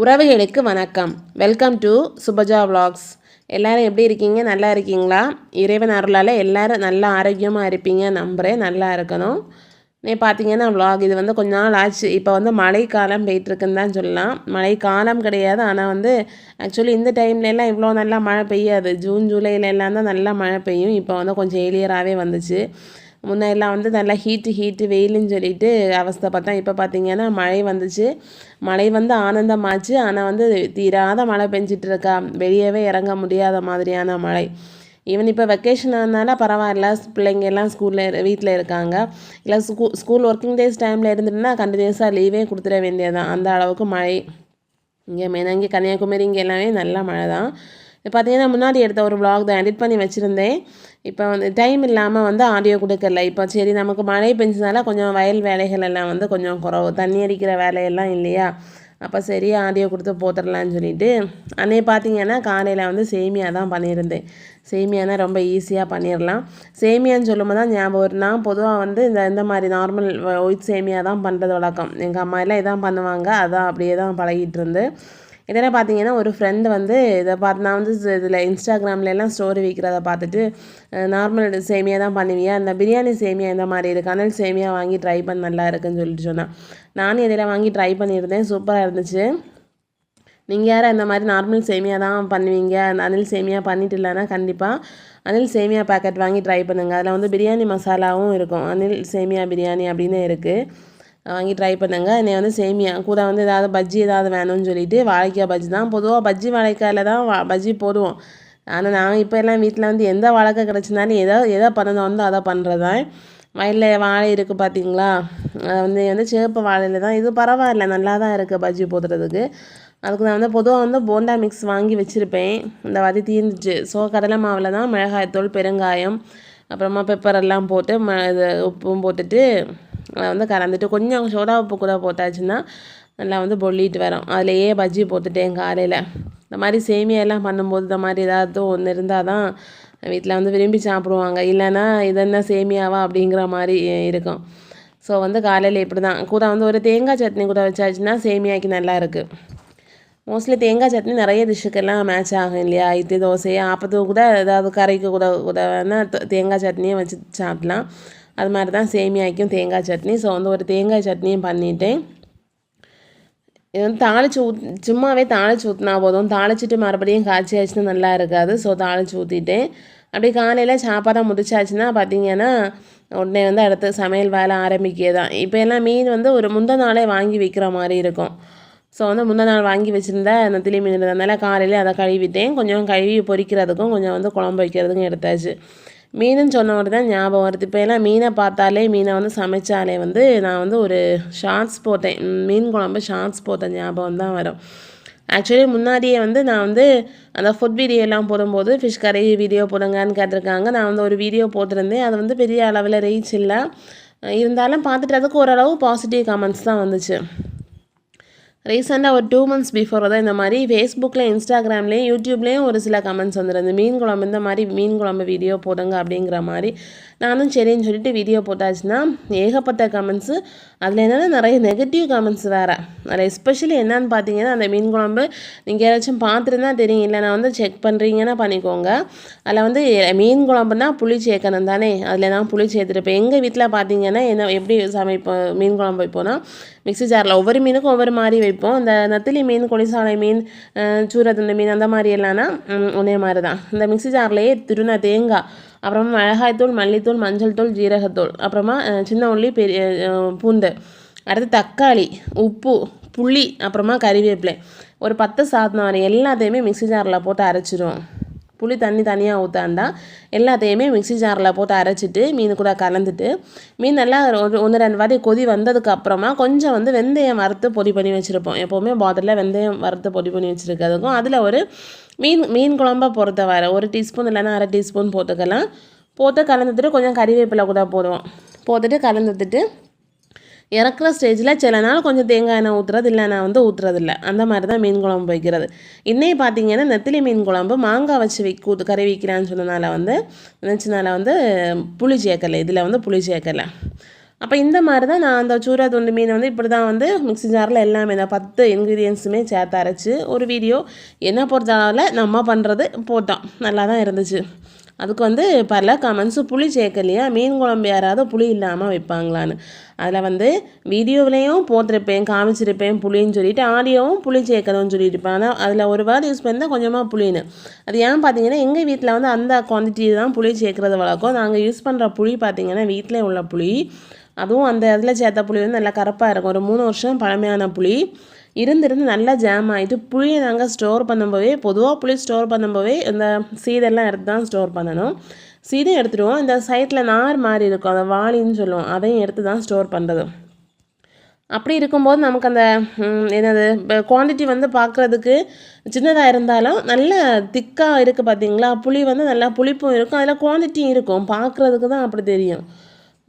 உறவுகளுக்கு வணக்கம். Welcome to Subaja vlogs எல்லோரும் எப்படி இருக்கீங்க? நல்லா இருக்கீங்களா? இறைவன் அருளால் எல்லாரும் நல்லா ஆரோக்கியமாக இருப்பீங்க. நம்புகிறேன் நல்லா இருக்கணும். நீ பார்த்தீங்கன்னா வ்ளாக் இது வந்து கொஞ்ச நாள் ஆச்சு. இப்போ வந்து மழைக்காலம் போயிட்டுருக்குன்னு தான் சொல்லலாம். மழைக்காலம் கிடையாது. ஆனால் வந்து ஆக்சுவலி இந்த டைம்லலாம் இவ்வளோ நல்லா மழை பெய்யாது. ஜூன் ஜூலையிலலாம் தான் நல்லா மழை பெய்யும். இப்போ வந்து கொஞ்சம் ஏலியராகவே வந்துச்சு. முன்னெல்லாம் வந்து நல்லா ஹீட்டு ஹீட்டு வெயிலுன்னு சொல்லிட்டு அவஸ்தை பார்த்தா இப்போ பார்த்தீங்கன்னா மழை வந்துச்சு. மழை வந்து ஆனந்தமாச்சு. ஆனால் வந்து தீராத மழை பெஞ்சிட்டு இருக்கா வெளியவே இறங்க முடியாத மாதிரியான மழை. ஈவன் இப்போ வெக்கேஷன் ஆனால பரவாயில்ல. பிள்ளைங்க எல்லாம் ஸ்கூலில் வீட்டில் இருக்காங்க. இல்லை ஸ்கூ ஸ்கூல் ஒர்க்கிங் டேஸ் டைமில் இருந்துட்டுனா கண்டினியூஸாக லீவே கொடுத்துட வேண்டியதான் அந்த அளவுக்கு மழை. இங்கே மேனாங்கி கன்னியாகுமரி இங்கே எல்லாமே நல்ல மழை தான் இப்போ பார்த்தீங்கன்னா முன்னாடி எடுத்த ஒரு விளாக் தான். எடிட் பண்ணி வச்சுருந்தேன். இப்போ வந்து டைம் இல்லாமல் வந்து ஆடியோ கொடுக்கல. இப்போ சரி நமக்கு மழை பெஞ்சதுனால கொஞ்சம் வயல் வேலைகள் எல்லாம் வந்து கொஞ்சம் குறவு. தண்ணி அடிக்கிற வேலையெல்லாம் இல்லையா? அப்போ சரி ஆடியோ கொடுத்து போட்டுடலான்னு சொல்லிட்டு அன்னைய பார்த்தீங்கன்னா காலையில் வந்து சேமியா தான் பண்ணியிருந்தேன். சேமியானா ரொம்ப ஈஸியாக பண்ணிடலாம் சேமியான்னு சொல்லும்போது தான் ஞாபகம் வரும். நான் பொதுவாக வந்து இந்த இந்த மாதிரி நார்மல் ஒயிட் சேமியா தான் பண்ணுறது வழக்கம். எங்கள் அம்மா எல்லாம் இதான் பண்ணுவாங்க. அதான் அப்படியே தான் பழகிட்டு இருந்து. இதெல்லாம் பார்த்தீங்கன்னா ஒரு ஃப்ரெண்டு வந்து இதை பார்த்து நான் வந்து இதில் இன்ஸ்டாகிராம்லலாம் ஸ்டோரி வைக்கிறத பார்த்துட்டு நார்மல் சேமியா தான் பண்ணுவியா? இந்த பிரியாணி சேமியா இந்த மாதிரி இருக்குது அனல் சேமியா வாங்கி ட்ரை பண்ண நல்லா இருக்குன்னு சொல்லிட்டு சொன்னான் நானும் இதில் வாங்கி ட்ரை பண்ணியிருந்தேன். சூப்பராக இருந்துச்சு. நீங்கள் யாரும் இந்த மாதிரி நார்மல் சேமியா தான் பண்ணுவீங்க? அனில் சேமியா பண்ணிட்டு இல்லைன்னா கண்டிப்பாக அனில் சேமியா பேக்கெட் வாங்கி ட்ரை பண்ணுங்கள் அதில் வந்து பிரியாணி மசாலாவும் இருக்கும். அனில் சேமியா பிரியாணி அப்படின்னு இருக்குது வாங்கி ட்ரை பண்ணுங்க. என்னை வந்து சேமியா கூட வந்து ஏதாவது பஜ்ஜி ஏதாவது வேணும்னு சொல்லிட்டு வாழைக்காய் பஜ்ஜி தான். பொதுவாக பஜ்ஜி வாழைக்காயில் தான் வா பஜ்ஜி போடுவோம். ஆனால் நாங்கள் இப்போ எல்லாம் வீட்டில் வந்து எந்த வாழைக்காய் கிடச்சினாலும் எதோ எதை பண்ணணும் வந்து அதை பண்ணுறது தான் வயலில் வாழை இருக்குது பார்த்தீங்களா அது வந்து வந்து சிவப்பு வாழையில் தான். இது பரவாயில்ல நல்லா தான் இருக்குது பஜ்ஜி போடுறதுக்கு. அதுக்கு நான் வந்து பொதுவாக வந்து போண்டா மிக்ஸ் வாங்கி வச்சுருப்பேன். இந்த வாதி தீர்ந்துச்சு ஸோ கடலை மாவில் தான் மிளகாய்த்தூள் பெருங்காயம் அப்புறமா பெப்பர் எல்லாம் போட்டு ம இது உப்பும் போட்டுட்டு வந்து கலந்துட்டு கொஞ்சம் சோடா உப்பு கூட போட்டாச்சுன்னா நல்லா வந்து பொல்லிட்டு வரும். அதுலேயே பஜ்ஜி போட்டுட்டேன் காலையில். இந்த மாதிரி சேமியாலாம் பண்ணும்போது இந்த மாதிரி ஏதாவது ஒன்று இருந்தால் தான் வீட்டில் வந்து விரும்பி சாப்பிடுவாங்க. இல்லைன்னா இதென்ன சேமியாவா அப்படிங்கிற மாதிரி இருக்கும். ஸோ வந்து காலையில் இப்படி தான் கூட வந்து ஒரு தேங்காய் சட்னி கூட வச்சாச்சுன்னா சேமியாக்கு நல்லா இருக்குது மோஸ்ட்லி தேங்காய் சட்னி நிறைய டிஷ்ஷுக்கெல்லாம் மேட்ச் ஆகும் இல்லையா? இட்லி தோசை ஆப்பத்துக்கு கூட ஏதாவது கறிக்கு கூட கூட வேணால் தேங்காய் சட்னியும் வச்சு சாப்பிட்லாம். அது மாதிரி தான் சேமியாய்க்கும் தேங்காய் சட்னி. ஸோ வந்து ஒரு தேங்காய் சட்னியும் பண்ணிட்டேன். இது வந்து தாளிச்சு ஊத் சும்மாவே தாளிச்சு ஊற்றினா போதும். தாளிச்சிட்டு மறுபடியும் காய்ச்சி ஆச்சுன்னா நல்லா இருக்காது. ஸோ தாளிச்சு ஊற்றிட்டேன் அப்படியே காலையில் சாப்பாடாக முடிச்சாச்சுன்னா பார்த்தீங்கன்னா உடனே வந்து அடுத்து சமையல் வேலை ஆரம்பிக்கே தான் இப்போ எல்லாம் மீன் வந்து ஒரு முந்த நாளே வாங்கி விற்கிற மாதிரி இருக்கும். ஸோ வந்து முந்த நாள் வாங்கி வச்சுருந்தா நெத்திலி மீன் இருந்ததுனால காலையில் அதை கழுவிட்டேன். கொஞ்சம் கழுவி பொரிக்கிறதுக்கும் கொஞ்சம் வந்து குழம்பு வைக்கிறதுக்கும் எடுத்தாச்சு. மீனுன்னு சொன்ன தான் ஞாபகம் வருது. இப்போ எல்லாம் மீனை பார்த்தாலே மீனை வந்து சமைச்சாலே வந்து நான் வந்து ஒரு ஷார்ட்ஸ் போட்டேன். மீன் குழம்பு ஷார்ட்ஸ் போட்ட ஞாபகம் தான் வரும். ஆக்சுவலி முன்னாடியே வந்து நான் வந்து அந்த ஃபுட் வீடியோ எல்லாம் போடும்போது ஃபிஷ் கறி வீடியோ போடுங்கன்னு கேட்டிருக்காங்க. நான் வந்து ஒரு வீடியோ போட்டிருந்தேன். அது வந்து பெரிய அளவில் ரீச் இல்லை. இருந்தாலும் பார்த்துட்டு அதுக்கு ஓரளவு பாசிட்டிவ் கமெண்ட்ஸ் தான் வந்துச்சு. ரீசெண்டாக ஒரு டூ மந்த்ஸ் பிஃபோர் தான் இந்த மாதிரி ஃபேஸ்புக்கில் இன்ஸ்டாகிராம்லேயும் யூடியூப்லேயும் ஒரு சில கமெண்ட்ஸ் வந்துருந்து மீன் குழம்பு இந்த மாதிரி மீன் குழம்பு வீடியோ போடுங்க அப்படிங்கிற மாதிரி நானும் சரின்னு சொல்லிட்டு வீடியோ போட்டாச்சுன்னா ஏகப்பட்ட கமெண்ட்ஸு அதில் என்னென்னா நிறைய நெகட்டிவ் கமெண்ட்ஸ் வேறு. அதில் எஸ்பெஷலி என்னன்னு பார்த்தீங்கன்னா அந்த மீன் குழம்பு நீங்கள் யாராச்சும் பார்த்துருந்தா தெரியும். இல்லை நான் வந்து செக் பண்ணுறீங்கன்னா பண்ணிக்கோங்க. அதில் வந்து மீன் குழம்புனா புளி சேர்க்கணும் தானே. அதில் நான் புளி சேர்த்துருப்பேன். எங்கள் வீட்டில் பார்த்தீங்கன்னா என்ன எப்படி சமைப்போம் மீன் குழம்பு வைப்போம்னா மிக்ஸி ஜாரில் ஒவ்வொரு மீனுக்கும் ஒவ்வொரு மாதிரி வைப்போம். இந்த நத்திலி மீன் கொடிசாலை மீன் அஹ், சூரத்துண்டு மீன் அந்த மாதிரி எல்லாம்னா ஒன்றே ஒரே மாதிரி தான் இந்த மிக்ஸி ஜார்லேயே திருநா தேங்காய் அப்புறமா மிளகாய்த்தூள் மல்லித்தூள் மஞ்சள் தூள் ஜீரகத்தூள். அப்புறமா சின்ன உள்ளி பெரிய பூந்து பூண்டு. அடுத்து தக்காளி உப்பு புளி அப்புறமா கறிவேப்பிலை. ஒரு பத்து சாதனம் வரை எல்லாத்தையுமே மிக்ஸி ஜாரில் போட்டு அரைச்சிரும். புளி தண்ணி தனியாக ஊற்றாண்டா எல்லாத்தையுமே மிக்ஸி ஜாரில் போட்டு அரைச்சிட்டு மீன் கூட கலந்துட்டு மீன் நல்லா ஒரு ஒன்று ரெண்டு வாட்டி கொதி வந்ததுக்கு அப்புறமா கொஞ்சம் வந்து வெந்தயம் வறுத்து பொடி பண்ணி வச்சுருப்போம். எப்போவுமே பாட்டிலில் வெந்தயம் வறுத்து பொடி பண்ணி வச்சுருக்கிறதுக்கும். அதில் ஒரு மீன் மீன் குழம்ப பொறுத்தவரை ஒரு டீஸ்பூன் இல்லைன்னா அரை டீஸ்பூன் போட்டுக்கலாம். போட்டு கலந்துட்டு கொஞ்சம் கறிவேப்பிலை கூட போடுவோம். போட்டுட்டு கலந்துட்டு இறக்குற ஸ்டேஜில் சில நாள் கொஞ்சம் தேங்காய் எண்ணெய் ஊற்றுறது இல்லை நான் வந்து ஊற்றுறதில்ல அந்த மாதிரி தான் மீன் குழம்பு வைக்கிறது. இன்னைக்கு பார்த்தீங்கன்னா நெத்திலி மீன் குழம்பு மாங்காய் வச்சு வை கூத்து கறி வைக்கிறான்னு சொன்னனால வந்து நினச்சனால வந்து புளி சேர்க்கலை. இதில் வந்து புளி சேர்க்கலை. அப்போ இந்த மாதிரி தான் நான் அந்த சூரா துண்டு மீனை வந்து இப்படி தான் வந்து மிக்ஸி ஜாரில் எல்லாமே இந்த பத்து இன்க்ரீடியன்ஸுமே சேர்த்து அரைச்சி ஒரு வீடியோ என்ன பொறுத்தளவில் நம்ம பண்ணுறது போட்டோம் நல்லா தான் இருந்துச்சு. அதுக்கு வந்து பல கமெண்ட்ஸு புளி சேர்க்கலையா? மீன் குழம்பு யாராவது புளி இல்லாமல் வைப்பாங்களான்னு. அதில் வந்து வீடியோவிலையும் போட்டிருப்பேன் காமிச்சிருப்பேன் புளின்னு சொல்லிட்டு ஆடியோவும் புளி சேர்க்கணும்னு சொல்லியிருப்பேன் ஆனால் அதில் ஒரு வேர்டு யூஸ் பண்ணால் கொஞ்சமாக புளின்னு. அது ஏன் பார்த்தீங்கன்னா எங்கள் வீட்டில் வந்து அந்த குவான்டிட்டி தான் புளி சேர்க்குறது வழக்கம். நாங்கள் யூஸ் பண்ணுற புளி பார்த்திங்கன்னா வீட்டில் உள்ள புளி. அதுவும் அந்த இதில் சேர்த்த புளி வந்து நல்லா கரப்பாக இருக்கும். ஒரு மூணு வருஷம் பழமையான புளி. இருந்திருந்து நல்லா ஜாம் ஆகிட்டு புளியை நாங்கள் ஸ்டோர் பண்ணும்போதே பொதுவாக புளி ஸ்டோர் பண்ணும்போதே இந்த சீதெல்லாம் எடுத்து தான் ஸ்டோர் பண்ணணும். சீடையும் எடுத்துடுவோம். இந்த சைட்டில் நார் மாதிரி இருக்கும். அந்த வாளின்னு சொல்லுவோம். அதையும் எடுத்து தான் ஸ்டோர் பண்ணுறது அப்படி இருக்கும்போது நமக்கு அந்த என்னது குவான்டிட்டி வந்து பார்க்குறதுக்கு சின்னதாக இருந்தாலும் நல்ல திக்காக இருக்குது பார்த்தீங்களா புளி வந்து நல்லா புளிப்பும் இருக்கும். அதில் குவான்டிட்டியும் இருக்கும். பார்க்குறதுக்கு தான் அப்படி தெரியும்.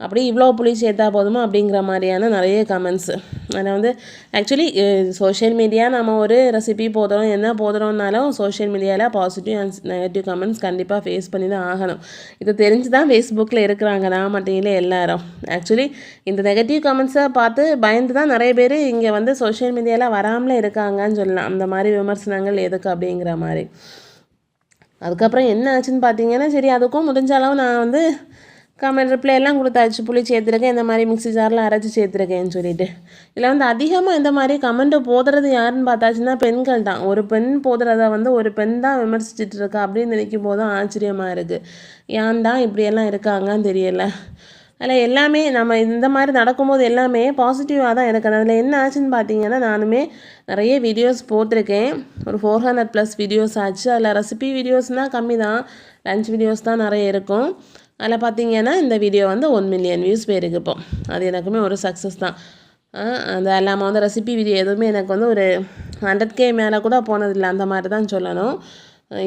அப்படி இவ்வளோ புளி சேர்த்தா போதுமா அப்படிங்கிற மாதிரியான நிறைய கமெண்ட்ஸு அதில் வந்து ஆக்சுவலி சோஷியல் மீடியா நம்ம ஒரு ரெசிபி போதுறோம் என்ன போதுறோம்னாலும் சோஷியல் மீடியாவில் பாசிட்டிவ் அண்ட் நெகட்டிவ் கமெண்ட்ஸ் கண்டிப்பாக ஃபேஸ் பண்ணி தான் ஆகணும். இது தெரிஞ்சு தான் ஃபேஸ்புக்கில் இருக்கிறாங்க நான் மட்டும் இல்லை எல்லாரும். ஆக்சுவலி இந்த நெகட்டிவ் கமெண்ட்ஸை பார்த்து பயந்து தான் நிறைய பேர் இங்கே வந்து சோஷியல் மீடியாவில் வராமலே இருக்காங்கன்னு சொல்லலாம். அந்த மாதிரி விமர்சனங்கள் எதுக்கு அப்படிங்கிற மாதிரி. அதுக்கப்புறம் என்ன ஆச்சுன்னு பார்த்தீங்கன்னா சரி அதுக்கும் முடிஞ்ச அளவு நான் வந்து கமெண்ட் ரிப்ளை எல்லாம் கொடுத்தாச்சு. புளி சேர்த்துருக்கேன் இந்த மாதிரி மிக்ஸி ஜாரில் அரைச்சி சேர்த்துருக்கேன்னு சொல்லிட்டு. இதில் வந்து அதிகமாக இந்த மாதிரி கமெண்ட்டு போதுறது யாருன்னு பார்த்தாச்சுன்னா பெண்கள் தான். ஒரு பெண் போதுறத வந்து ஒரு பெண் தான் விமர்சிச்சுட்டு இருக்கா அப்படின்னு நினைக்கும் போதும் ஆச்சரியமாக இருக்குது ஏன் தான் இப்படியெல்லாம் இருக்காங்கன்னு தெரியலை. அதில் எல்லாமே நம்ம இந்த மாதிரி நடக்கும்போது எல்லாமே பாசிட்டிவாக தான் இருக்குது அதில் என்ன ஆச்சுன்னு பார்த்தீங்கன்னா நானுமே நிறைய வீடியோஸ் போட்டிருக்கேன். ஒரு ஃபோர் ஹண்ட்ரட் ப்ளஸ் வீடியோஸ் ஆச்சு. அதில் ரெசிபி வீடியோஸ்னால் கம்மி தான் லஞ்ச் வீடியோஸ் தான் நிறைய இருக்கும். அதில் பார்த்தீங்கன்னா இந்த வீடியோ வந்து ஒன் மில்லியன் வியூஸ் போயிருக்கு இப்போ. அது எனக்குமே ஒரு சக்ஸஸ் தான். அந்த இல்லாமல் வந்து ரெசிபி வீடியோ எதுவுமே எனக்கு வந்து ஒரு ஹண்ட்ரட் கே மேலே கூட போனதில்லை. அந்த மாதிரி தான் சொல்லணும்.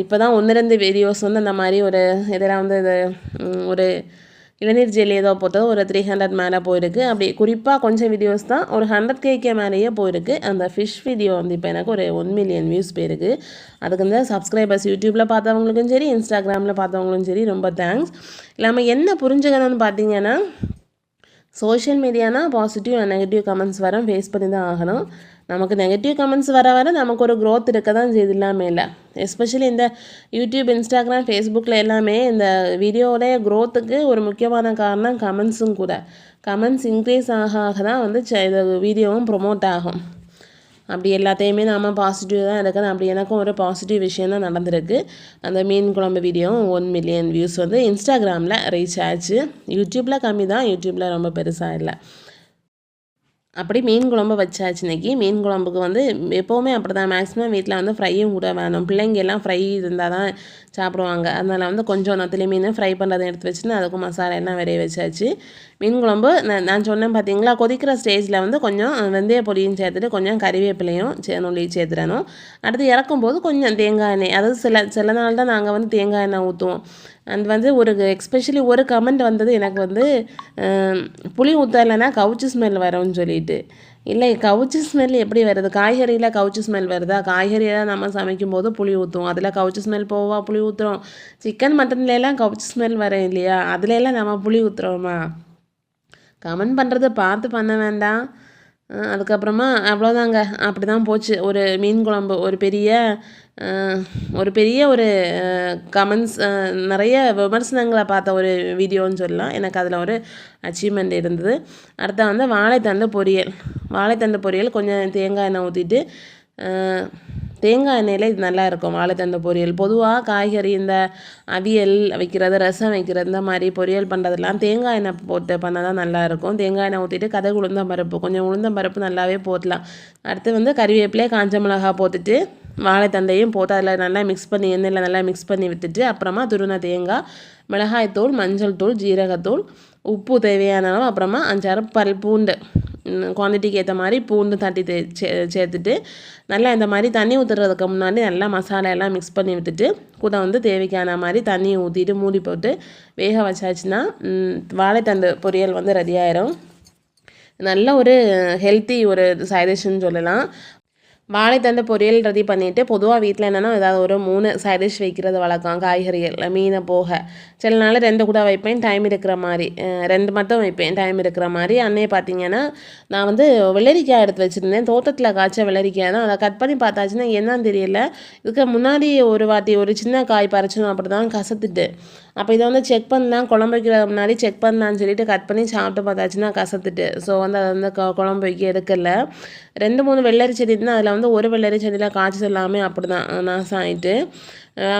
இப்போ தான் ஒன்று ரெண்டு வீடியோஸ் வந்து அந்த மாதிரி ஒரு இதெல்லாம் வந்து இது ஒரு இளநீர் ஜெல் ஏதோ போட்டது ஒரு த்ரீ ஹண்ட்ரட் மேலே போயிருக்கு. அப்படி குறிப்பாக கொஞ்சம் வீடியோஸ் தான். ஒரு ஹண்ட்ரட் கேக்கே மேலேயே போயிருக்கு. அந்த ஃபிஷ் வீடியோ வந்து இப்போ எனக்கு ஒரு ஒன் மில்லியன் வியூஸ் போயிருக்கு. அதுக்கு வந்து சப்ஸ்கிரைபர்ஸ் யூடியூப்பில் பார்த்தவங்களுக்கும் சரி இன்ஸ்டாகிராமில் பார்த்தவங்களும் சரி ரொம்ப தேங்க்ஸ் இல்லாமல் என்ன புரிஞ்சுக்கணும்னு பார்த்தீங்கன்னா சோஷியல் மீடியானா பாசிட்டிவ் அண்ட் நெகட்டிவ் கமெண்ட்ஸ் வரும். ஃபேஸ் பண்ணி தான் ஆகணும். நமக்கு நெகட்டிவ் கமெண்ட்ஸ் வர வர நமக்கு ஒரு க்ரோத் இருக்க தான் செய்யுது இல்லாமல் இல்லை. எஸ்பெஷலி இந்த யூடியூப் இன்ஸ்டாகிராம் ஃபேஸ்புக்கில் எல்லாமே இந்த வீடியோடைய க்ரோத்துக்கு ஒரு முக்கியமான காரணம் கமெண்ட்ஸும் கூட. கமெண்ட்ஸ் இன்க்ரீஸ் ஆக ஆக தான் வந்து இது வீடியோவும் ப்ரொமோட் ஆகும். அப்படி எல்லாத்தையுமே நாம் பாசிட்டிவ் தான் இருக்கணும் அப்படி எனக்கும் ஒரு பாசிட்டிவ் விஷயம் தான் நடந்திருக்கு. அந்த மீன் குழம்பு வீடியோவும் ஒன் மில்லியன் வியூஸ் வந்து இன்ஸ்டாகிராமில் ரீச் ஆச்சு. யூடியூப்பில் கம்மி தான். யூடியூப்பில் ரொம்ப பெருசாக இல்லை. அப்படி மீன் குழம்பு வச்சாச்சு இன்றைக்கி மீன் குழம்புக்கு வந்து எப்போவுமே அப்படி தான் மேக்ஸிமம் வீட்டில் வந்து ஃப்ரையும் கூட வேணும். பிள்ளைங்க எல்லாம் ஃப்ரை இருந்தால் தான் சாப்பிடுவாங்க. அதனால் வந்து கொஞ்சம் நத்திலி மீன் ஃப்ரை பண்ணுறதை எடுத்து வச்சுன்னு அதுக்கும் மசாலா எல்லாம் விரைய வச்சாச்சு. மீன் குழம்பு நான் நான் சொன்னேன் பார்த்தீங்களா கொதிக்கிற ஸ்டேஜில் வந்து கொஞ்சம் வெந்தய பொடியும் சேர்த்துட்டு கொஞ்சம் கறிவேப்பிலையும் நுள்ளி சேர்த்துடணும். அடுத்து இறக்கும்போது கொஞ்சம் தேங்காய் எண்ணெய். அதாவது சில சில நாள் தான் நாங்கள் வந்து தேங்காய் எண்ணெய் ஊற்றுவோம் அது வந்து ஒரு எக்ஸ்பெஷலி ஒரு கமெண்ட் வந்தது எனக்கு வந்து புளி ஊற்றலைன்னா கவுச்சு ஸ்மெல் வரும்னு சொல்லிட்டு. இல்லை கவுச்சு ஸ்மெல் எப்படி வருது? காய்கறியில் கவுச்சு ஸ்மெல் வருதா? காய்கறியெல்லாம் நம்ம சமைக்கும் போது புளி ஊற்றுவோம் அதில் கவுச்சு ஸ்மெல் போவா? புளி ஊற்றுறோம் சிக்கன் மட்டன்லாம் கவுச்சு ஸ்மெல் வரும் இல்லையா? அதுலலாம் நம்ம புளி ஊற்றுறோமா கமெண்ட் பண்ணுறது பார்த்து பண்ண வேண்டாம். அதுக்கப்புறமா அவ்வளோதாங்க அப்படி தான் போச்சு. ஒரு மீன் குழம்பு ஒரு பெரிய ஒரு பெரிய ஒரு கமெண்ட்ஸ் நிறைய விமர்சனங்களை பார்த்த ஒரு வீடியோன்னு சொல்லலாம். எனக்கு அதில் ஒரு அச்சீவ்மெண்ட் இருந்தது. அடுத்த வந்து வாழைத்தண்டு பொரியல். வாழைத்தண்டு பொரியல் கொஞ்சம் தேங்காய் எண்ணெய் ஊற்றிட்டு தேங்காய் எண்ணெயில் இது நல்லா இருக்கும். வாழைத்தண்டு பொரியல். பொதுவாக காய்கறி இந்த அவியல் வைக்கிறது ரசம் வைக்கிறது இந்த மாதிரி பொரியல் பண்ணுறதெல்லாம் தேங்காய் எண்ணெய் போட்டு பண்ணால் தான் நல்லாயிருக்கும் தேங்காய் எண்ணெய் ஊற்றிட்டு கதை உளுந்தம் பருப்பு கொஞ்சம் உளுந்தம் பருப்பு நல்லாவே போட்டலாம். அடுத்து வந்து கறிவேப்பிலே காஞ்ச மிளகா போட்டுட்டு வாழைத்தண்டையும் போட்டு அதில் நல்லா மிக்ஸ் பண்ணி எண்ணெயில் நல்லா மிக்ஸ் பண்ணி விட்டுட்டு அப்புறமா துருண தேங்காய் மிளகாய்த்தூள் மஞ்சள் தூள் ஜீரகத்தூள் உப்பு தேவையான அளவு அப்புறமா அஞ்சாறு பல் பூண்டு குவான்டிட்டிக்கு ஏற்ற மாதிரி பூண்டு தட்டி சே சேர்த்துட்டு நல்லா இந்த மாதிரி தண்ணி ஊற்றுறதுக்கு முன்னாடி நல்லா மசாலா எல்லாம் மிக்ஸ் பண்ணி விட்டுட்டு கூட வந்து தேவைக்கான மாதிரி தண்ணி ஊற்றிட்டு மூடி போட்டு வேக வச்சாச்சுன்னா வாழைத்தண்டு பொரியல் வந்து ரெடி ஆயிரும். நல்ல ஒரு ஹெல்த்தி ஒரு சைடிஷ்னு சொல்லலாம். வாழைத்தண்டு பொரியல் ரெடி பண்ணிவிட்டு பொதுவாக வீட்டில் என்னென்னா ஏதாவது ஒரு மூணு சைட் டிஷ் வைக்கிறது வழக்கம். காய்கறிகள் மீனை போக. சில நாள் ரெண்டு கூட வைப்பேன். டைம் இருக்கிற மாதிரி ரெண்டு மட்டும் வைப்பேன். டைம் இருக்கிற மாதிரி அன்னையே பார்த்தீங்கன்னா நான் வந்து வெள்ளரிக்காய் எடுத்து வச்சுருந்தேன். தோட்டத்தில் காய்ச்ச வெள்ளரிக்காய் தான். அதை கட் பண்ணி பார்த்தாச்சுன்னா என்னன்னு தெரியல. இதுக்கு முன்னாடி ஒரு வாட்டி ஒரு சின்ன காய் பறிச்சோம் அப்படி தான் கசத்துட்டு அப்போ இதை வந்து செக் பண்ணலாம் குழம்பு வைக்கிறதுக்கு முன்னாடி செக் பண்ணலான்னு சொல்லிட்டு கட் பண்ணி சாப்பிட்டு பார்த்தாச்சுன்னா கசத்துட்டு. ஸோ வந்து அதை வந்து குழம்பு வைக்க எடுக்கல. ரெண்டு மூணு வெள்ளரி செடி இருந்தால் அதில் வந்து ஒரு வெள்ளரி செடியில் காய்ச்சல் எல்லாமே அப்படி தான் நாசம் ஆயிட்டு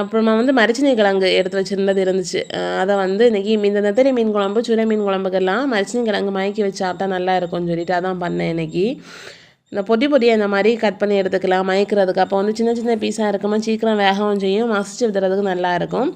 அப்புறமா வந்து மரிச்சினை கிழங்கு எடுத்து வச்சுருந்தது இருந்துச்சு. அதை வந்து இன்றைக்கி மீந்த நெத்தரி மீன் குழம்பு சுரை மீன் குழம்புக்கெல்லாம் மரிச்சினை கிழங்கு மயக்கி வச்சு சாப்பிட்டா நல்லா இருக்கும்னு சொல்லிட்டு அதான் பண்ணேன் இன்றைக்கி இந்த பொடி பொடியை இந்த மாதிரி கட் பண்ணி எடுத்துக்கலாம் மயக்கிறதுக்கு. அப்போ வந்து சின்ன சின்ன பீஸாக இருக்குமா சீக்கிரம் வேகவும் செய்யும் மசிச்சு விடுறதுக்கு நல்லா இருக்கும்.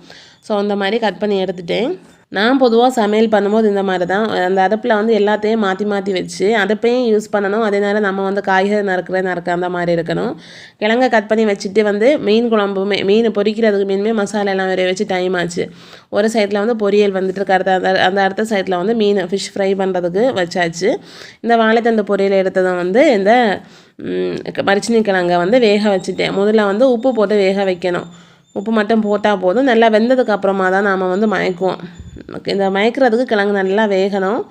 ஸோ அந்த மாதிரி கட் பண்ணி எடுத்துட்டேன். நான் பொதுவாக சமையல் பண்ணும்போது இந்த மாதிரி தான் அந்த அடுப்பில் வந்து எல்லாத்தையும் மாற்றி மாற்றி வச்சு அடுப்பையும் யூஸ் பண்ணணும். அதே நேரம் நம்ம வந்து காய்கறி நறுக்கிற நறுக்க அந்த மாதிரி இருக்கணும். கிழங்க கட் பண்ணி வச்சுட்டு வந்து மீன் குழம்புமே மீன் பொரிக்கிறதுக்கு மீனுமே மசாலா எல்லாம் வேற வச்சு டைம் ஆச்சு. ஒரு சைடில் வந்து பொரியல் வந்துட்டு அடுத்த அந்த அந்த அடுத்த சைடில் வந்து மீன் ஃபிஷ் ஃப்ரை பண்ணுறதுக்கு வச்சாச்சு. இந்த வாழைத்தண்டு பொரியல் எடுத்ததும் வந்து இந்த மரிச்சினி கிழங்கை வந்து வேக வச்சுட்டேன். முதல்ல வந்து உப்பு போட்டு வேக வைக்கணும். உப்பு மட்டும் போட்டால் போதும். நல்லா வெந்ததுக்கு அப்புறமா தான் நாம் வந்து மயக்குவோம். இந்த மயக்கிறதுக்கு கிழங்கு நல்லா வேகணும்.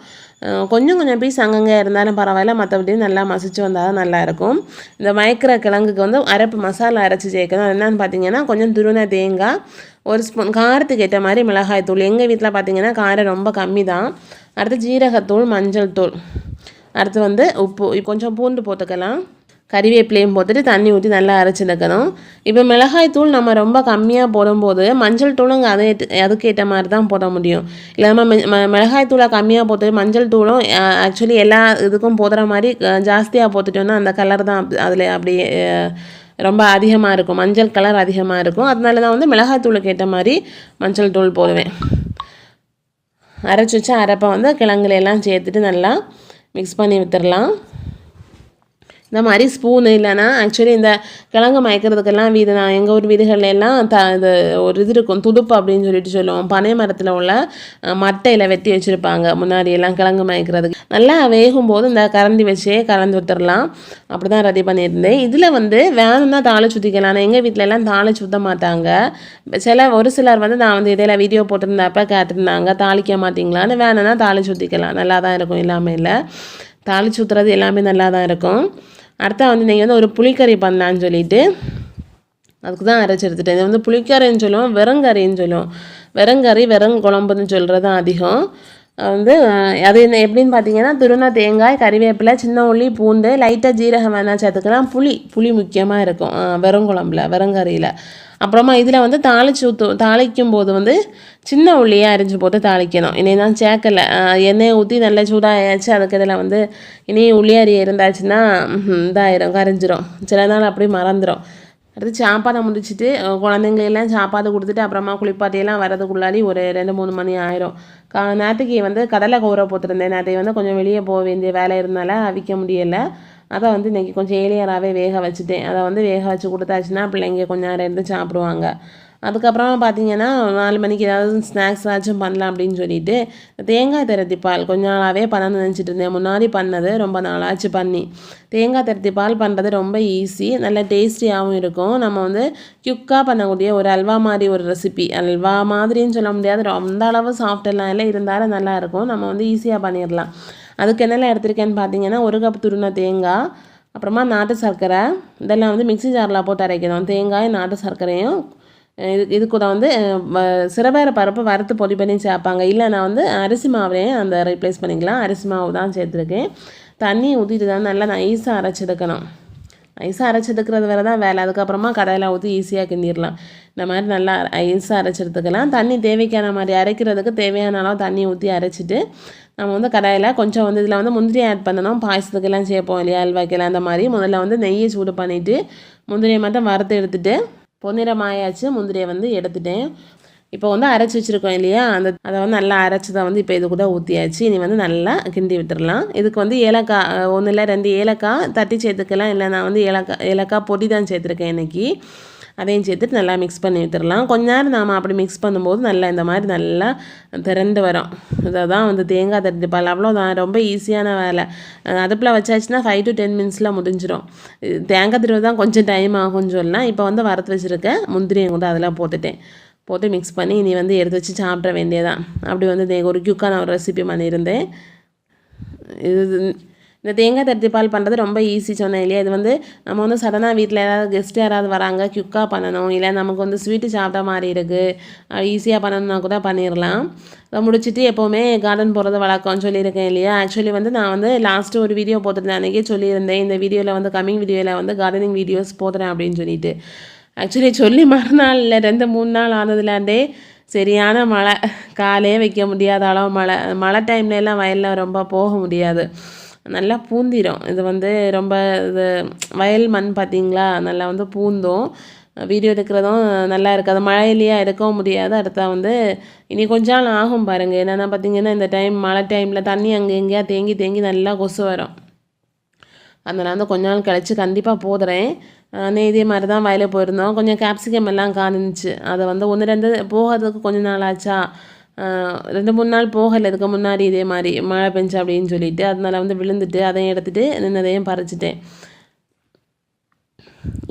கொஞ்சம் கொஞ்சம் பீஸ் அங்கங்கே இருந்தாலும் பரவாயில்ல. மற்றபடி நல்லா மசிச்சு வந்தால் தான் நல்லாயிருக்கும் இந்த மயக்கிற கிழங்குக்கு வந்து அரைப்பு மசாலா அரைச்சி சேர்க்கணும். என்னென்னு பார்த்தீங்கன்னா கொஞ்சம் துருவன தேங்காய் ஒரு ஸ்பூன் காரத்துக்கு ஏற்ற மாதிரி மிளகாய் தூள். எங்கள் வீட்டில் பார்த்தீங்கன்னா காரம் ரொம்ப கம்மி தான். அடுத்து ஜீரகத்தூள் மஞ்சள் தூள். அடுத்து வந்து உப்பு. கொஞ்சம் பூண்டு போட்டுக்கலாம். கறிவேப்பிலையும் போட்டுட்டு தண்ணி ஊற்றி நல்லா அரைச்சிருக்கணும் இப்போ மிளகாய் தூள் நம்ம ரொம்ப கம்மியாக போடும்போது மஞ்சள் தூளும் அதே அதுக்கேற்ற மாதிரி தான் போட முடியும். இல்லாமல் மிளகாய் தூளை கம்மியாக போட்டு மஞ்சள் தூளும் ஆக்சுவலி எல்லா இதுக்கும் போடுற மாதிரி ஜாஸ்தியாக போட்டுட்டோன்னா அந்த கலர் தான் அதில் அப்படியே ரொம்ப அதிகமாக இருக்கும். மஞ்சள் கலர் அதிகமாக இருக்கும். அதனால தான் வந்து மிளகாய் தூளுக்கு ஏற்ற மாதிரி மஞ்சள் தூள் போடுவேன். அரைச்சி வச்சு அரைப்பை வந்து கிழங்குல எல்லாம் சேர்த்துட்டு நல்லா மிக்ஸ் பண்ணி வித்துடலாம். இந்த மாதிரி ஸ்பூனு இல்லைன்னா ஆக்சுவலி இந்த கிழங்கு மயக்கிறதுக்கெல்லாம் வீடு நான் எங்கள் ஊர் வீடுகள்ல எல்லாம் த இது ஒரு இது இருக்கும் துடுப்பு அப்படின்னு சொல்லிட்டு சொல்லுவோம். பனை மரத்தில் உள்ள மட்டையில் வெட்டி வச்சுருப்பாங்க. முன்னாடி எல்லாம் கிழங்கு மயக்கிறதுக்கு. நல்லா வேகும் போது இந்த கரண்டி வச்சே கலந்து விட்டுறலாம். அப்படி தான் ரெடி பண்ணியிருந்தேன். இதில் வந்து வேணும்னா தாளை சுற்றிக்கலாம் ஆனால் எங்கள் வீட்டில எல்லாம் தாளை சுத்த மாட்டாங்க. சில ஒரு சிலர் வந்து நான் வந்து இடையில வீடியோ போட்டிருந்தப்ப கேட்டிருந்தாங்க தாளிக்க மாட்டிங்களான்னு. வேணும்னா தாளை சுற்றிக்கலாம் நல்லா தான் இருக்கும் எல்லாமே இல்லை. தாளிச்சு ஊற்றுறது எல்லாமே நல்லா தான் இருக்கும். அடுத்தா வந்து நீங்கள் வந்து ஒரு புளிக்கறி பண்ணலான்னு சொல்லிட்டு அதுக்கு தான் அரைச்சி எடுத்துட்டேன். இது வந்து புளிக்கறின்னு சொல்லுவோம் வெறுங்கறின்னு சொல்லுவோம். வெறுங்கறி வெறும் குழம்புன்னு சொல்கிறது தான் அதிகம். வந்து அது என்ன எப்படின்னு பார்த்தீங்கன்னா துருணா தேங்காய் கறிவேப்பிலை சின்ன உள்ளி பூண்டு லைட்டாக ஜீரகம் வேணா சேர்த்துக்கலாம். புளி புளி முக்கியமாக இருக்கும். வெறும் குழம்புல வெறுங்கறியில். அப்புறமா இதில் வந்து தாளிச்சு ஊற்று தாளிக்கும் போது வந்து சின்ன உள்ளியாக அரிஞ்சு போட்டு தாளிக்கணும். இனி தான் சேர்க்கலை. எண்ணெயை ஊற்றி நல்லா சூடாயாச்சு. அதுக்கு இதில் வந்து இனி உள்ளியாரி இருந்தாச்சுன்னா இதாயிரும் கரைஞ்சிரும். சில நாள் அப்படியே மறந்துடும் அடுத்து சாப்பாடை முடிச்சுட்டு குழந்தைங்களெல்லாம் சாப்பாடு கொடுத்துட்டு அப்புறமா குளிப்பாட்டியெல்லாம் வரதுக்குள்ளாடி ஒரு ரெண்டு மூணு மணி ஆயிரும். கா நேற்றுக்கு வந்து கடலை கூற போட்டிருந்தேன். நேரத்தை வந்து கொஞ்சம் வெளியே போக வேண்டிய வேலை இருந்தால அவிக்க முடியலை. அதை வந்து இன்றைக்கி கொஞ்சம் ஏலியராகவே வேக வச்சுட்டேன். அதை வந்து வேக வச்சு கொடுத்தாச்சுன்னா பிள்ளைங்க கொஞ்சம் நேரம் இருந்து சாப்பிடுவாங்க. அதுக்கப்புறமா பார்த்தீங்கன்னா நாலு மணிக்கு ஏதாவது ஸ்நாக்ஸ் ஏதாச்சும் பண்ணலாம் அப்படின்னு சொல்லிட்டு தேங்காய் திரட்டி பால் கொஞ்ச நாளாகவே பண்ணணும்னு நினச்சிட்டு இருந்தேன். முன்னாடி பண்ணது ரொம்ப நாளாச்சு பண்ணி. தேங்காய் திரட்டி பால் பண்ணுறது ரொம்ப ஈஸி நல்ல டேஸ்டியாகவும் இருக்கும். நம்ம வந்து குயிக்காக பண்ணக்கூடிய ஒரு அல்வா மாதிரி ஒரு ரெசிபி அல்வா மாதிரின்னு சொல்ல முடியாது. ரொம்ப அளவு சாஃப்டெல்லாம் இல்லை. இருந்தாலும் நல்லாயிருக்கும் நம்ம வந்து ஈஸியாக பண்ணிடலாம். அதுக்கு என்னெல்லாம் எடுத்திருக்கேன்னு பார்த்தீங்கன்னா ஒரு கப் துருண தேங்காய் அப்புறமா நாட்டு சர்க்கரை இதெல்லாம் வந்து மிக்ஸி ஜாரில் போட்டு அரைக்கணும். தேங்காய் நாட்டு சர்க்கரையும் இது இது கூட வந்து அஹ், வ- பருப்பு வறுத்து பொடி பண்ணி சேர்ப்பாங்க. இல்லை நான் வந்து அரிசி மாவுலேயே அந்த ரீப்ளேஸ் பண்ணிக்கலாம். அரிசி மாவு தான் சேர்த்துருக்கேன். தண்ணி ஊற்றிட்டு தான் நல்லா நைஸாக அரைச்செடுக்கணும். நைஸாக அரைச்செடுக்கிறது வேறு தான் வேலை. அதுக்கப்புறமா கடையில் ஊற்றி ஈஸியாக கிண்டிடலாம் இந்த மாதிரி நல்லா ஐஸாக அரைச்செடுத்துக்கலாம். தண்ணி தேவைக்கான மாதிரி அரைக்கிறதுக்கு தேவையான அளவு தண்ணி ஊற்றி அரைச்சிட்டு நம்ம வந்து கடாயில் கொஞ்சம் வந்து இதில் வந்து முந்திரி ஆட் பண்ணணும். பாயசத்துக்கெல்லாம் சேர்ப்போம் இல்லையா? அல்வாக்கெல்லாம் அந்த மாதிரி முதல்ல வந்து நெய்யை சூடு பண்ணிவிட்டு முந்திரியை மட்டும் வறுத்து எடுத்துகிட்டு பொன்னிறமாயாச்சு முந்திரியை வந்து எடுத்துட்டேன். இப்போ வந்து அரைச்சி வச்சுருக்கோம் இல்லையா? அந்த அதை வந்து நல்லா அரைச்சதை வந்து இப்போ இது கூட ஊற்றியாச்சு இனி வந்து நல்லா கிண்டி விட்டுறலாம். இதுக்கு வந்து ஏலக்காய் ஒன்றும் இல்லை ரெண்டு ஏலக்காய் தட்டி சேர்த்துக்கலாம். இல்லை நான் வந்து ஏலக்காய் ஏலக்காய் பொடி தான் சேர்த்துருக்கேன் இன்றைக்கி அதையும் சேர்த்துட்டு நல்லா மிக்ஸ் பண்ணி விட்டுறலாம் கொஞ்ச நேரம் நாம் அப்படி மிக்ஸ் பண்ணும்போது நல்லா இந்த மாதிரி நல்லா திறந்து வரும். இதை தான் வந்து தேங்காய் தட்டி பால். அவ்வளோதான் ரொம்ப ஈஸியான வேலை. அடுப்பில் வச்சாச்சுன்னா ஃபைவ் டு டென் மினிட்ஸில் முடிஞ்சிடும் தேங்காய் திருவை தான் கொஞ்சம் டைம் ஆகும்னு சொல்லலாம் இப்போ வந்து வறுத்து வச்சுருக்கேன் முந்திரியும் கூட அதெல்லாம் போட்டுட்டேன். போட்டு மிக்ஸ் பண்ணி நீ வந்து எடுத்து வச்சு சாப்பிட வேண்டியதான் அப்படி வந்து ஒரு க்யூக்கான ஒரு ரெசிபி பண்ணியிருந்தேன். இது இந்த தேங்காய் தட்டி பால் பண்ணுறது ரொம்ப ஈஸி சொன்னேன் இல்லையா? இது வந்து நம்ம வந்து சடனாக வீட்டில் ஏதாவது கெஸ்ட் யாராவது வராங்க க்யூக்காக பண்ணணும். இல்லை நமக்கு வந்து ஸ்வீட்டு சாப்பிட்ட மாதிரி இருக்குது ஈஸியாக பண்ணணும்னா கூட பண்ணிடலாம் முடிச்சுட்டு எப்போவுமே கார்டன் போகிறது வழக்கம்னு சொல்லியிருக்கேன் இல்லையா? ஆக்சுவலி வந்து நான் வந்து லாஸ்ட்டு ஒரு வீடியோ போட்டிருந்தேன். அன்றைக்கே சொல்லியிருந்தேன். இந்த வீடியோவில் வந்து கம்மிங் வீடியோவில் வந்து கார்டனிங் வீடியோஸ் போடுறேன் அப்படின்னு சொல்லிட்டு. ஆக்சுவலி சொல்லி மறுநாள் இல்லை ரெண்டு மூணு நாள் ஆனதுலாண்டே சரியான மழை. காலே வைக்க முடியாத அளவு மழை. மழை டைம்லலாம் வயலில் ரொம்ப போக முடியாது. நல்லா பூந்திரும். இது வந்து ரொம்ப இது வயல் மண் பார்த்திங்களா நல்லா வந்து பூந்தும். வீடியோ எடுக்கிறதும் நல்லா இருக்காது மழையிலேயே எடுக்கவும் முடியாது. அடுத்தா வந்து இனி கொஞ்ச நாள் ஆகும் பாருங்கள் என்னென்னா பார்த்தீங்கன்னா இந்த டைம் மழை டைமில் தண்ணி அங்கே எங்கேயா தேங்கி தேங்கி நல்லா கொசு வரும். அதனால் வந்து கொஞ்ச நாள் கழித்து கண்டிப்பாக போதுறேன். இதே மாதிரி தான் வயலில் போயிருந்தோம். கொஞ்சம் கேப்சிகம் எல்லாம் காணிச்சு. அதை வந்து ஒன்று ரெண்டு போகிறதுக்கு கொஞ்ச நாள் ஆச்சா? ரெண்டு மூணு நாள் போகலை இதுக்கு முன்னாடி இதே மாதிரி மழை பெஞ்சு அப்படின்னு சொல்லிட்டு அதனால் வந்து விழுந்துட்டு அதையும் எடுத்துகிட்டு நின்னதையும் பறிச்சிட்டேன்.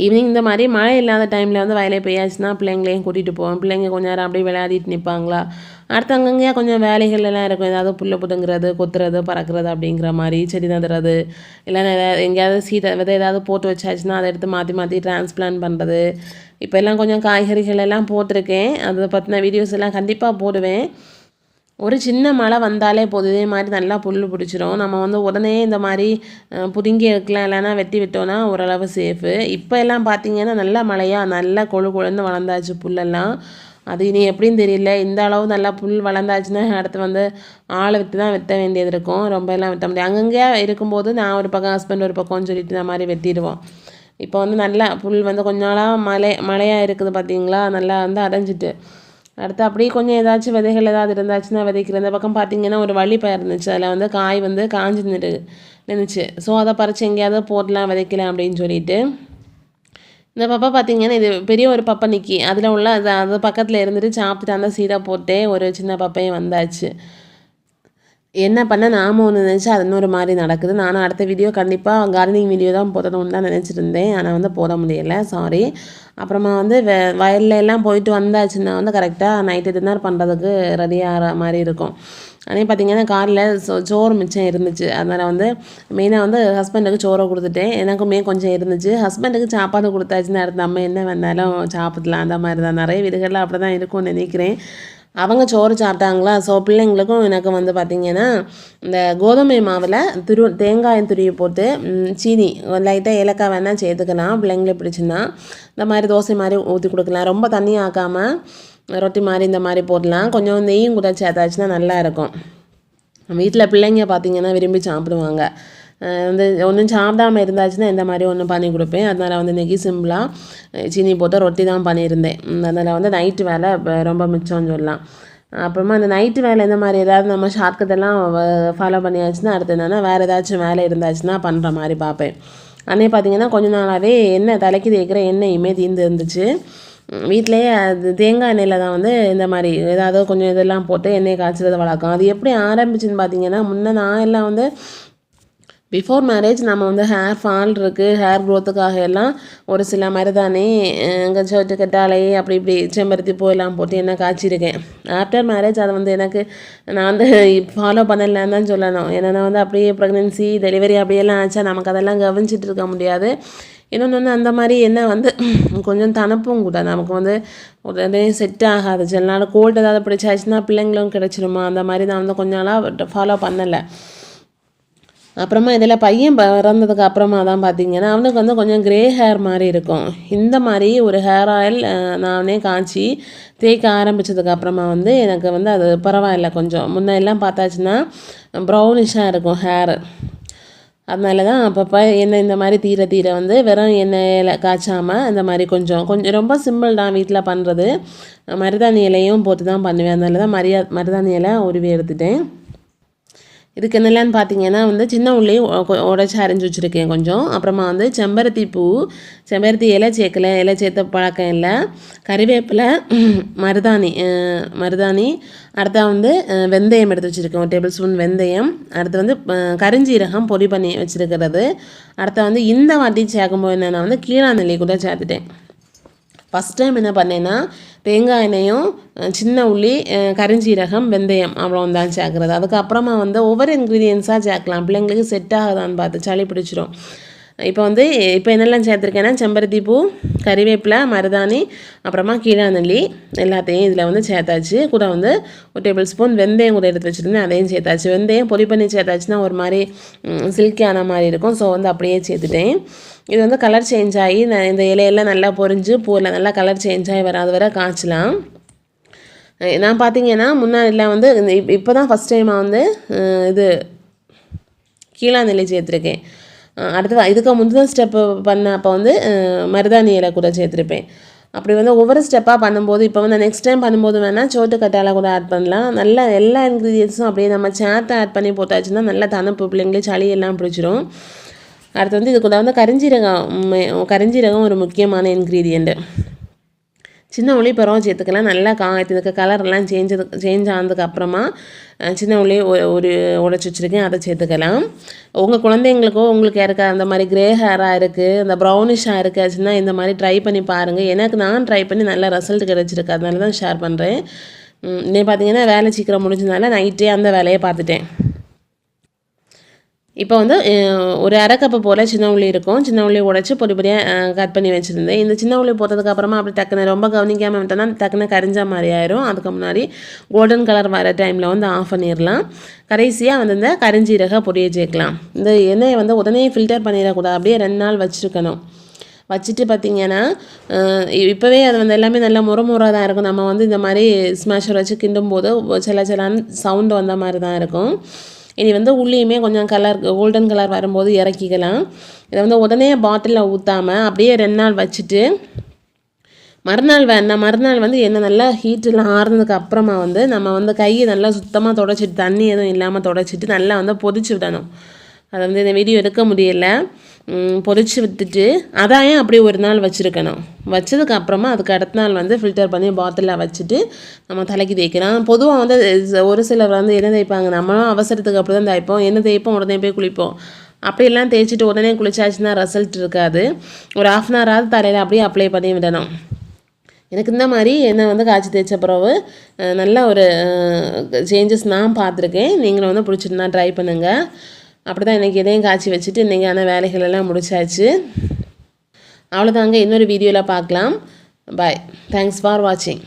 ஈவினிங் இந்த மாதிரி மழை இல்லாத டைமில் வந்து வயலே பெய்யாச்சுன்னா பிள்ளைங்களையும் கூட்டிகிட்டு போவோம் பிள்ளைங்க கொஞ்ச நேரம் அப்படியே விளையாடிட்டு நிற்பாங்களா அடுத்து அங்கங்கேயா கொஞ்சம் வேலைகள் எல்லாம் இருக்கும். ஏதாவது புல்லை புடுங்கிறது கொத்துறது பறக்கிறது அப்படிங்கிற மாதிரி செடி நதுறது இல்லைன்னா எங்கேயாவது சீட்டை விதை ஏதாவது போட்டு வச்சாச்சுன்னா அதை எடுத்து மாற்றி மாற்றி டிரான்ஸ்பிளான் பண்ணுறது இப்போ எல்லாம் கொஞ்சம் காய்கறிகள் எல்லாம் போட்டிருக்கேன். அதை பற்றின வீடியோஸ் எல்லாம் கண்டிப்பாக போடுவேன். ஒரு சின்ன மழை வந்தாலே போதும். இதே மாதிரி நல்லா புல் பிடிச்சிரும். நம்ம வந்து உடனே இந்த மாதிரி புதுங்கி எடுக்கலாம். இல்லைன்னா வெட்டி விட்டோன்னா ஓரளவு சேஃபு இப்போ எல்லாம் பார்த்தீங்கன்னா நல்லா மழையாக நல்லா கொழு கொழுந்து வளர்ந்தாச்சு புல்லெல்லாம். அது இனி எப்படின்னு தெரியல. இந்த அளவு நல்லா புல் வளர்ந்தாச்சுன்னா அடுத்து வந்து ஆளை விற்று தான் வெட்ட வேண்டியது இருக்கும். ரொம்ப எல்லாம் வெட்ட முடியாது. அங்கங்கே இருக்கும்போது நான் ஒரு பக்கம் ஹஸ்பண்ட் ஒரு பக்கம்னு சொல்லிட்டு இந்த மாதிரி வெட்டிடுவோம். இப்போ வந்து நல்லா புல் வந்து கொஞ்ச நாளாக மழை மழையாக இருக்குது பார்த்தீங்களா? நல்லா வந்து அடைஞ்சிட்டு. அடுத்து அப்படியே கொஞ்சம் ஏதாச்சும் விதைகள் ஏதாவது இருந்தாச்சுன்னா விதைக்கிற இந்த பக்கம் பார்த்தீங்கன்னா ஒரு வழி பயிர் இருந்துச்சு. அதில் வந்து காய் வந்து காஞ்சி நின்று நின்றுச்சு ஸோ அதை பறித்து எங்கேயாவது போடலாம் விதைக்கலாம் அப்படின்னு சொல்லிட்டு. இந்த பப்பா பார்த்தீங்கன்னா இது பெரிய ஒரு பப்பை நிற்கி அதில் உள்ள அது அது பக்கத்தில் இருந்துட்டு சாப்பிட்டுட்டு அந்த சீடை போட்டே ஒரு சின்ன பப்பையும் வந்தாச்சு. என்ன பண்ண நாம ஒன்று நினச்சி அது இன்னொரு மாதிரி நடக்குது. நானும் அடுத்த வீடியோ கண்டிப்பாக கார்டனிங் வீடியோ தான் போடணும்னு தான் நினச்சிருந்தேன். ஆனால் வந்து போட முடியலை. சாரி அப்புறமா வந்து வெ வயல்ல எல்லாம் போயிட்டு வந்தாச்சுன்னா வந்து கரெக்டாக நைட்டு டின்னர் பண்ணுறதுக்கு ரெடியாகிற மாதிரி இருக்கும். அதே பார்த்திங்கன்னா காரில் சோ சோறு மிச்சம் இருந்துச்சு. அதனால் வந்து மெயினாக வந்து ஹஸ்பண்டுக்கு சோறை கொடுத்துட்டேன். எனக்குமே கொஞ்சம் இருந்துச்சு. ஹஸ்பண்டுக்கு சாப்பாடு கொடுத்தாச்சுன்னா அடுத்து நம்ம என்ன வேணாலும் சாப்பிடலாம். அந்த மாதிரி தான். நிறைய வீடுகளில் அப்படி தான் இருக்கும்னு நினைக்கிறேன். அவங்க சோறு சாப்பிட்டாங்களா? ஸோ பிள்ளைங்களுக்கும் எனக்கு வந்து பார்த்திங்கன்னா இந்த கோதுமை மாவில் துரு தேங்காயம் துருவி போட்டு சீனி லைட்டாக ஏலக்காய் வேணால் சேர்த்துக்கலாம். பிள்ளைங்களுக்கு பிடிச்சுன்னா இந்த மாதிரி தோசை மாதிரி ஊற்றி கொடுக்கலாம். ரொம்ப தண்ணி ஆக்காமல் ரொட்டி மாதிரி இந்த மாதிரி போடலாம். கொஞ்சம் நெய்யும் கூட சேர்த்தாச்சுன்னா நல்லா இருக்கும். வீட்டில் பிள்ளைங்க பார்த்திங்கன்னா விரும்பி சாப்பிடுவாங்க. வந்து ஒன்றும் சாப்பிடாமல் இருந்தாச்சுன்னா இந்த மாதிரி ஒன்று பண்ணி கொடுப்பேன். அதனால் வந்து இன்றைக்கி சிம்பிளாக சீனி போட்டு ரொட்டி தான் பண்ணியிருந்தேன். அதனால் வந்து நைட்டு வேலை ரொம்ப மிச்சம்னு சொல்லலாம். அப்புறமா அந்த நைட்டு வேலை இந்த மாதிரி ஏதாவது நம்ம ஷார்ட்கட்டெல்லாம் ஃபாலோ பண்ணியாச்சுன்னா அடுத்து என்னென்னா வேறு ஏதாச்சும் வேலை இருந்தாச்சுன்னா பண்ணுற மாதிரி பார்ப்பேன். அன்னே பார்த்தீங்கன்னா கொஞ்ச நாளாகவே எண்ணெய் தலைக்கு தேய்க்கிற எண்ணெயுமே தீர்ந்து இருந்துச்சு. வீட்டிலேயே அது தேங்காய் எண்ணெயில் தான் வந்து இந்த மாதிரி ஏதாவது கொஞ்சம் இதெல்லாம் போட்டு எண்ணெய் காய்ச்சறது வழக்கம். அது எப்படி ஆரம்பிச்சுன்னு பார்த்தீங்கன்னா முன்னே நான் எல்லாம் வந்து பிஃபோர் மேரேஜ் நம்ம வந்து ஹேர் ஃபால் இருக்குது ஹேர் க்ரோத்துக்காக எல்லாம் ஒரு சில மருதாணி சோட்டு கட்டாலை அப்படி இப்படி செம்பருத்தி பூ போட்டு என்ன காய்ச்சிருக்கேன் ஆஃப்டர் மேரேஜ் அதை வந்து எனக்கு நான் வந்து ஃபாலோ பண்ணலன்னு தான் சொல்லணும். ஏன்னா வந்து அப்படியே ப்ரெக்னென்சி டெலிவரி அப்படியெல்லாம் ஆச்சா நமக்கு அதெல்லாம் கவனிச்சிட்டு இருக்க முடியாது. இன்னொன்று வந்து அந்த மாதிரி என்ன வந்து கொஞ்சம் தனப்பும் கூட நமக்கு வந்து உடனே செட் ஆகாது. சில நாள் கோல்டு ஏதாவது பிடிச்சாச்சுன்னா பிள்ளைங்களும் கிடச்சிருமா? அந்த மாதிரி நான் வந்து கொஞ்ச நாளாக ஃபாலோ பண்ணலை. அப்புறமா இதில் பையன் பிறந்ததுக்கு அப்புறமா தான் பார்த்தீங்கன்னா அவனுக்கு வந்து கொஞ்சம் க்ரே ஹேர் மாதிரி இருக்கும். இந்த மாதிரி ஒரு ஹேர் ஆயில் நானே காய்ச்சி தேய்க்க ஆரம்பித்ததுக்கு அப்புறமா வந்து எனக்கு வந்து அது பரவாயில்ல கொஞ்சம். முன்னெல்லாம் பார்த்தாச்சுன்னா ப்ரௌனிஷாக இருக்கும் ஹேரு அதனால தான் அப்பப்போ எண்ணெய் இந்த மாதிரி தீர தீர வந்து வெறும் எண்ணெயில் காய்ச்சாமல் இந்த மாதிரி கொஞ்சம் கொஞ்சம் ரொம்ப சிம்பிள் தான் வீட்டில் பண்ணுறது. மருதாணி இலையும் போட்டு தான் பண்ணுவேன். அதனால தான் மரியா மருதாணி இலை உருவி எடுத்துட்டேன். இதுக்கு என்னெல்லாம் பார்த்தீங்கன்னா வந்து சின்ன உள்ளே உடச்சி அரைஞ்சி வச்சுருக்கேன் கொஞ்சம். அப்புறமா வந்து செம்பருத்தி பூ செம்பருத்தி இலை சேர்க்கல இலை சேர்த்த பழக்கம் இல்லை. கறிவேப்பிலை மருதாணி மருதாணி. அடுத்தா வந்து வெந்தயம் எடுத்து வச்சுருக்கேன். ஒரு டேபிள் ஸ்பூன் வெந்தயம். அடுத்து வந்து கரிஞ்சீரகம் பொடி பண்ணி வச்சுருக்கிறது. அடுத்த வந்து இந்த வாட்டி சேர்க்கும்போது என்னென்னா வந்து கீழாநெல்லி கூட சேர்த்துட்டேன். ஃபஸ்ட் டைம் என்ன பண்ணேன்னா தேங்காய் எண்ணெயும் சின்ன உள்ளி கரிஞ்சீரகம் வெந்தயம் அவ்வளோ தான் சேர்க்குறது. அதுக்கப்புறமா வந்து ஒவ்வொரு இன்க்ரீடியன்ஸாக சேர்க்கலாம். பிள்ளைங்களுக்கு செட் ஆகுதான்னு பார்த்து சளி பிடிச்சிரும். இப்போ வந்து இப்போ என்னெல்லாம் சேர்த்துருக்கேன்னா செம்பருத்தி பூ கறிவேப்பிலை மருதாணி அப்புறமா கீழாநெல்லி எல்லாத்தையும் இதில் வந்து சேர்த்தாச்சு. கூட வந்து ஒரு டேபிள் ஸ்பூன் வெந்தயம் கூட எடுத்து வச்சுருந்தேன் அதையும் சேர்த்தாச்சு. வெந்தயம் பொடி பண்ணி சேர்த்தாச்சுன்னா ஒரு மாதிரி சில்கியான மாதிரி இருக்கும். ஸோ வந்து அப்படியே சேர்த்துட்டேன். இது வந்து கலர் சேஞ்ச் ஆகி இந்த இலையெல்லாம் நல்லா பொரிஞ்சு பூவில் நல்லா கலர் சேஞ்ச் ஆகி வராது வரை காய்ச்சலாம். நான் பார்த்தீங்கன்னா முன்னாடிலாம் வந்து இப்போ தான் ஃபஸ்ட் டைமாக வந்து இது கீழாநெல்லி சேர்த்துருக்கேன். அடுத்து இதுக்கு முந்தின ஸ்டெப்பு பண்ண அப்போ வந்து மருதாணி இலை கூட சேர்த்துருப்பேன். அப்படி வந்து ஒவ்வொரு ஸ்டெப்பாக பண்ணும்போது இப்போ வந்து நெக்ஸ்ட் டைம் பண்ணும்போது வேணால் சோட்டு கட்டால கூட ஆட் பண்ணலாம். நல்லா எல்லா இன்க்ரீடியன்ஸும் அப்படியே நம்ம சேர்த்து ஆட் பண்ணி போட்டாச்சுன்னா நல்லா தனப்பு பிள்ளைங்களே சளி எல்லாம் பிடிச்சிரும். அடுத்து வந்து இது கூட வந்து கரிஞ்சீரகம் கரிஞ்சீரகம் ஒரு முக்கியமான இன்க்ரீடியண்ட்டு சின்ன உள்ளி பருவம் சேர்த்துக்கலாம் நல்லா கா இதுக்கு கலர்லாம் சேஞ்சது சேஞ்ச் ஆனதுக்கப்புறமா சின்ன உள்ளி ஒரு உடைச்சி உடச்சி வச்சுருக்கேன் அதை சேர்த்துக்கலாம். உங்கள் குழந்தைங்களுக்கோ உங்களுக்கு யாருக்கா அந்த மாதிரி கிரே ஹேராக இருக்குது அந்த ப்ரௌனிஷாக இருக்குது சின்ன இந்த மாதிரி ட்ரை பண்ணி பாருங்கள் எனக்கு நான் ட்ரை பண்ணி நல்ல ரிசல்ட் கிடச்சிருக்கு. அதனால தான் ஷேர் பண்ணுறேன் இன்னைக்கு பார்த்தீங்கன்னா வேலை சீக்கிரம் முடிஞ்சதுனால நைட்டே அந்த வேலையை பார்த்துட்டேன். இப்போ வந்து ஒரு அரை கப்பு போல் சின்ன உள்ளி இருக்கும். சின்ன உள்ளி உடச்சி பொடி பொடியாக கட் பண்ணி வச்சுருந்தேன் இந்த சின்ன உள்ளி போட்டதுக்கு அப்புறமா அப்படி டக்குன்னு ரொம்ப கவனிக்காமல் விட்டோம்னா டக்குன்னு கரிஞ்ச மாதிரி ஆயிரும். அதுக்கு முன்னாடி கோல்டன் கலர் வர டைமில் வந்து ஆஃப் பண்ணிடலாம் கடைசியாக வந்து இந்த கரிஞ்சீரக பொடியை சேர்க்கலாம். இந்த எண்ணெயை வந்து உடனே ஃபில்டர் பண்ணிடக்கூடாது. அப்படியே ரெண்டு நாள் வச்சுருக்கணும். வச்சுட்டு பார்த்தீங்கன்னா இப்போவே அது வந்து எல்லாமே நல்லா முறமுறாக தான் இருக்கும். நம்ம வந்து இந்த மாதிரி ஸ்மாஷர் வச்சு கிண்டும் போது சில சிலான்னு சவுண்டு வந்த மாதிரி தான் இருக்கும். இனி வந்து உள்ளேயுமே கொஞ்சம் கலர் கோல்டன் கலர் வரும்போது இறக்கிக்கலாம். இதை வந்து உடனே பாட்டிலில் ஊற்றாமல் அப்படியே ரெண்டு நாள் வச்சுட்டு மறுநாள் வேணாம் மறுநாள் வந்து என்ன நல்லா ஹீட்டெல்லாம் ஆறுனதுக்கு அப்புறமா வந்து நம்ம வந்து கையை நல்லா சுத்தமாக தொடச்சிட்டு தண்ணி எதுவும் இல்லாமல் தொடச்சிட்டு நல்லா வந்து பொதிச்சு விடணும். அதை வந்து இந்த வீடியோ எடுக்க முடியல. பொறிச்சு விற்றுட்டு விட்டுட்டு அதாயம் அப்படியே ஒரு நாள் வச்சுருக்கணும்? வச்சதுக்கு அப்புறமா அதுக்கு அடுத்த நாள் வந்து ஃபில்டர் பண்ணி பாட்டிலில் வச்சுட்டு நம்ம தலைக்கு தேய்க்கிறோம் பொதுவாக வந்து ஒரு சிலர் வந்து என்ன தேய்ப்பாங்க. நம்மளும் அவசரத்துக்கு அப்படி தான் தேய்ப்போம். என்ன தேய்ப்போம் உடனே போய் குளிப்போம். அப்படியெல்லாம் தேய்ச்சிட்டு உடனே குளிச்சாச்சுன்னா ரிசல்ட் இருக்காது. ஒரு ஆஃப் அன் ஹவராவது தலையில் அப்படியே அப்ளை பண்ணி விடணும். எனக்கு இந்த மாதிரி என்னை வந்து காய்ச்சி தேய்ச்ச பிறகு நல்ல ஒரு சேஞ்சஸ் நான் பார்த்துருக்கேன். நீங்களும் வந்து பிடிச்சிருந்தா ட்ரை பண்ணுங்கள் அப்படி தான் இன்றைக்கி இதையும் காய்ச்சி வச்சுட்டு இன்றைக்கான வேலைகள் எல்லாம் முடிச்சாச்சு. அவ்வளோதாங்க இன்னொரு வீடியோவில் பார்க்கலாம். பாய் தேங்க்ஸ் ஃபார் வாட்சிங்